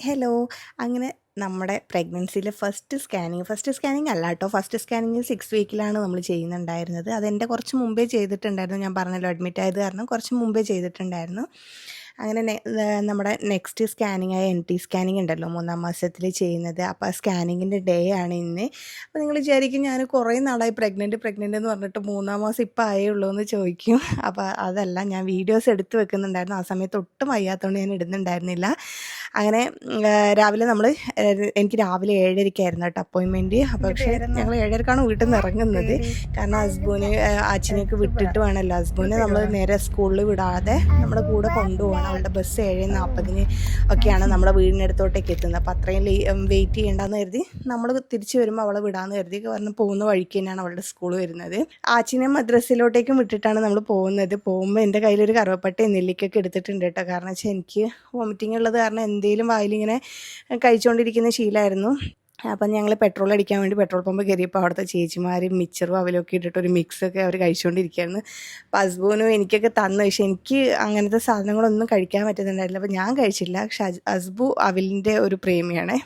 Hello. അങ്ങനെ നമ്മുടെ പ്രഗ്നൻസിയിലെ ഫസ്റ്റ് സ്കാനിങ് ഫസ്റ്റ് സ്കാനിങ് അല്ല കേട്ടോ. ഫസ്റ്റ് സ്കാനിങ് സിക്സ് വീക്കിലാണ് നമ്മൾ ചെയ്യുന്നുണ്ടായിരുന്നത്. അതെന്റെ കുറച്ച് മുമ്പേ ചെയ്തിട്ടുണ്ടായിരുന്നു. ഞാൻ പറഞ്ഞല്ലോ അഡ്മിറ്റ് ആയത് കാരണം കുറച്ച് മുമ്പേ ചെയ്തിട്ടുണ്ടായിരുന്നു. അങ്ങനെ നമ്മുടെ നെക്സ്റ്റ് സ്കാനിങ് ആയ എൻ ടി സ്കാനിങ് ഉണ്ടല്ലോ മൂന്നാം മാസത്തിൽ ചെയ്യുന്നത്. അപ്പോൾ ആ സ്കാനിങ്ങിന്റെ ഡേ ആണ് ഇന്ന്. അപ്പോൾ നിങ്ങൾ വിചാരിക്കും ഞാൻ കുറേ നാളായി പ്രഗ്നന്റ് പ്രഗ്നന്റ് എന്ന് പറഞ്ഞിട്ട് മൂന്നാം മാസം ഇപ്പോൾ ആയേ ഉള്ളൂ എന്ന് ചോദിക്കും. അപ്പോൾ അതല്ല ഞാൻ വീഡിയോസ് എടുത്ത് വെക്കുന്നുണ്ടായിരുന്നു. ആ സമയത്ത് ഒട്ടും വയ്യാത്തതുകൊണ്ട് ഞാൻ ഇടുന്നുണ്ടായിരുന്നില്ല. അങ്ങനെ രാവിലെ നമ്മൾ എനിക്ക് രാവിലെ ഏഴരയ്ക്കായിരുന്നു കേട്ടോ അപ്പോയിൻമെന്റ് പക്ഷേ ഞങ്ങൾ ഏഴരക്കാണ് വീട്ടിൽ നിന്ന് ഇറങ്ങുന്നത്. കാരണം ഹസ്ബൂന് അച്ഛനെയൊക്കെ വിട്ടിട്ട് വേണമല്ലോ ഹസ്ബൂനെ നമ്മൾ നേരെ സ്കൂളിൽ വിടാതെ നമ്മുടെ കൂടെ കൊണ്ടുപോകണം അവളുടെ ബസ് ഏഴ് നാൽപ്പതിന് ഒക്കെയാണ് നമ്മുടെ വീടിനടുത്തോട്ടേക്ക് എത്തുന്നത്. അപ്പോൾ അത്രയും വെയിറ്റ് ചെയ്യേണ്ടെന്ന് കരുതി നമ്മൾ തിരിച്ചു വരുമ്പോൾ അവളെ വിടാമെന്ന് കരുതി കാരണം പോകുന്ന വഴിക്ക് തന്നെയാണ് അവളുടെ സ്കൂൾ വരുന്നത്. ആച്ചിനെ മദ്രസയിലോട്ടേക്കും വിട്ടിട്ടാണ് നമ്മൾ പോകുന്നത്. പോകുമ്പോൾ എന്റെ കയ്യിലൊരു കറുവപ്പട്ട നെല്ലിക്കൊക്കെ എടുത്തിട്ടുണ്ട് കേട്ടോ. കാരണം വെച്ചാൽ എനിക്ക് വോമിറ്റിംഗ് ഉള്ളത് കാരണം എന്തെങ്കിലും വായിലിങ്ങനെ കഴിച്ചുകൊണ്ടിരിക്കുന്ന ശീലമായിരുന്നു അപ്പം ഞങ്ങൾ പെട്രോൾ അടിക്കാൻ വേണ്ടി പെട്രോൾ പമ്പ് കയറിയപ്പോൾ അവിടുത്തെ ചേച്ചിമാർ മിച്ചറും അവലൊക്കെ ഇട്ടിട്ട് ഒരു മിക്സൊക്കെ അവർ കഴിച്ചുകൊണ്ടിരിക്കുകയായിരുന്നു അപ്പോൾ ഹസ്ബൂനും എനിക്കൊക്കെ തന്നു. പക്ഷേ എനിക്ക് അങ്ങനത്തെ സാധനങ്ങളൊന്നും കഴിക്കാൻ പറ്റുന്നുണ്ടായില്ല അപ്പോൾ ഞാൻ കഴിച്ചില്ല. പക്ഷെ ഹസ്- ഹസ്ബു അവിലിന്റെ ഒരു പ്രേമിയാണ്.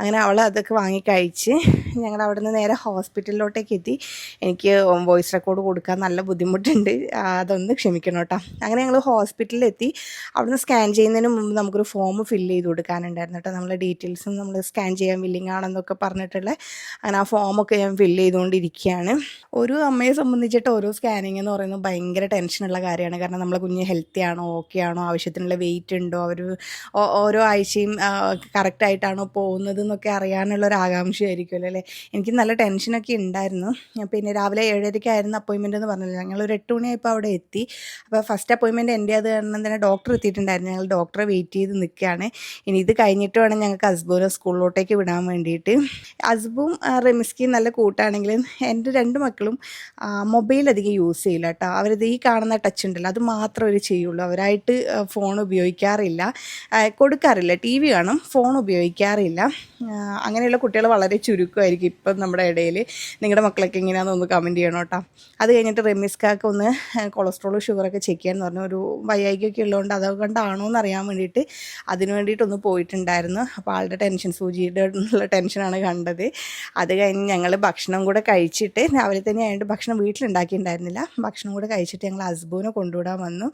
അങ്ങനെ അവൾ അതൊക്കെ വാങ്ങി കഴിച്ച് ഞങ്ങൾ അവിടെ നിന്ന് നേരെ ഹോസ്പിറ്റലിലോട്ടേക്ക് എത്തി. എനിക്ക് വോയിസ് റെക്കോർഡ് കൊടുക്കാൻ നല്ല ബുദ്ധിമുട്ടുണ്ട്. അതൊന്ന് ക്ഷമിക്കണം കേട്ടോ. അങ്ങനെ ഞങ്ങൾ ഹോസ്പിറ്റലിൽ എത്തി അവിടുന്ന് സ്കാൻ ചെയ്യുന്നതിന് മുമ്പ് നമുക്കൊരു ഫോം ഫില്ല് ചെയ്ത് കൊടുക്കാനുണ്ടായിരുന്നു കേട്ടോ. നമ്മളെ ഡീറ്റെയിൽസും നമ്മൾ സ്കാൻ ചെയ്യാൻ വില്ലിങ് ആണെന്നൊക്കെ പറഞ്ഞിട്ടുള്ള അങ്ങനെ ആ ഫോമൊക്കെ ഞാൻ ഫില്ല് ചെയ്തുകൊണ്ടിരിക്കുകയാണ് ഒരു അമ്മയെ സംബന്ധിച്ചിട്ട് ഓരോ സ്കാനിങ് എന്ന് പറയുന്നത് ഭയങ്കര ടെൻഷനുള്ള കാര്യമാണ്. കാരണം നമ്മളെ കുഞ്ഞ് ഹെൽത്തി ആണോ ഓക്കെ ആണോ ആവശ്യത്തിനുള്ള വെയിറ്റ് ഉണ്ടോ അവർ ഓരോ ആഴ്ചയും കറക്റ്റായിട്ടാണോ പോകുന്നത് എന്നൊക്കെ അറിയാനുള്ള ഒരു ആകാംക്ഷയായിരിക്കുമല്ലോ അല്ലേ? എനിക്ക് നല്ല ടെൻഷനൊക്കെ ഉണ്ടായിരുന്നു. പിന്നെ രാവിലെ ഏഴരയ്ക്കായിരുന്നു അപ്പോയിൻമെന്റ് എന്ന് പറഞ്ഞില്ല ഞങ്ങൾ ഒരു എട്ട് മണിയായപ്പോൾ അവിടെ എത്തി. അപ്പോൾ ഫസ്റ്റ് അപ്പോയിൻമെന്റ് എന്റെ അത് കാരണം തന്നെ ഡോക്ടർ എത്തിയിട്ടുണ്ടായിരുന്നു. ഞങ്ങൾ ഡോക്ടറെ വെയിറ്റ് ചെയ്ത് നിൽക്കുകയാണ്. ഇനി ഇത് കഴിഞ്ഞിട്ട് വേണം ഞങ്ങൾക്ക് ഹസ്ബൻഡ് സ്കൂളിലോട്ടേക്ക് വിടാൻ വേണ്ടിയിട്ട്. അസ്ബും അസുബും റെമിസ്കിയും നല്ല കൂട്ടാണെങ്കിലും എന്റെ രണ്ട് മക്കളും മൊബൈൽ അധികം യൂസ് ചെയ്യില്ല കേട്ടോ. അവരത് ഈ കാണുന്ന ടച്ച് ഉണ്ടല്ലോ അത് മാത്രം അവർ ചെയ്യുള്ളൂ. അവരായിട്ട് ഫോൺ ഉപയോഗിക്കാറില്ല. കൊടുക്കാറില്ല. ടി വി കാണും ഫോൺ ഉപയോഗിക്കാറില്ല. അങ്ങനെയുള്ള കുട്ടികൾ വളരെ ചുരുക്കമായിരിക്കും ഇപ്പം നമ്മുടെ ഇടയിൽ നിങ്ങളുടെ മക്കളൊക്കെ എങ്ങനെയാണെന്ന് ഒന്ന് കമന്റ് ചെയ്യണം കേട്ടോ. അത് കഴിഞ്ഞിട്ട് റെമിസ്കാക്ക് ഒന്ന് കൊളസ്ട്രോളും ഷുഗറൊക്കെ ചെക്ക് ചെയ്യാൻ പറഞ്ഞു. ഒരു വയ്യായികൊക്കെ ഉള്ളതുകൊണ്ട് അതുകൊണ്ടാണോ എന്ന് അറിയാൻ വേണ്ടിയിട്ട് അതിന് വേണ്ടിയിട്ടൊന്ന് പോയിട്ടുണ്ടായിരുന്നു. അപ്പോൾ ആളുടെ ടെൻഷൻ സൂചിയുടെ ഉള്ള ടെൻഷനാണ് കണ്ടത്. അത് കഴിഞ്ഞ് ഞങ്ങൾ ഭക്ഷണം കൂടെ കഴിച്ചിട്ട് രാവിലെ തന്നെ ആയിട്ട് ഭക്ഷണം വീട്ടിലുണ്ടാക്കിയിട്ടുണ്ടായിരുന്നില്ല. ഭക്ഷണം കൂടെ കഴിച്ചിട്ട് ഞങ്ങൾ ഹസ്ബൂനെ കൊണ്ടുവിടാൻ വന്നു.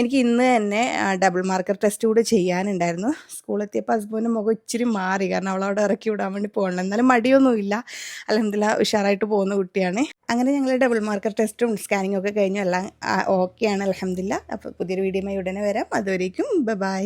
എനിക്ക് ഇന്ന് തന്നെ ഡബിൾ മാർക്കർ ടെസ്റ്റ് കൂടെ ചെയ്യാനുണ്ടായിരുന്നു. സ്കൂളെത്തിയപ്പോൾ ഹസ്ബൂന്റെ മുഖം ഇച്ചിരി മാറി. കാരണം അവളവിടെ ഇറക്കി വിടാൻ വേണ്ടി പോകണം എന്നാലും മടിയൊന്നുമില്ല അലഹമില്ല ഉഷാറായിട്ട് പോകുന്ന കുട്ടിയാണ്. അങ്ങനെ ഞങ്ങൾ ഡബിൾ മാർക്കർ ടെസ്റ്റും സ്കാനിങ്ങും ഒക്കെ കഴിഞ്ഞു. എല്ലാം ഓക്കെയാണ് അലഹമില്ല അപ്പോൾ പുതിയൊരു വീഡിയോമായി ഉടനെ വരാം. അതുവരേക്കും ബൈ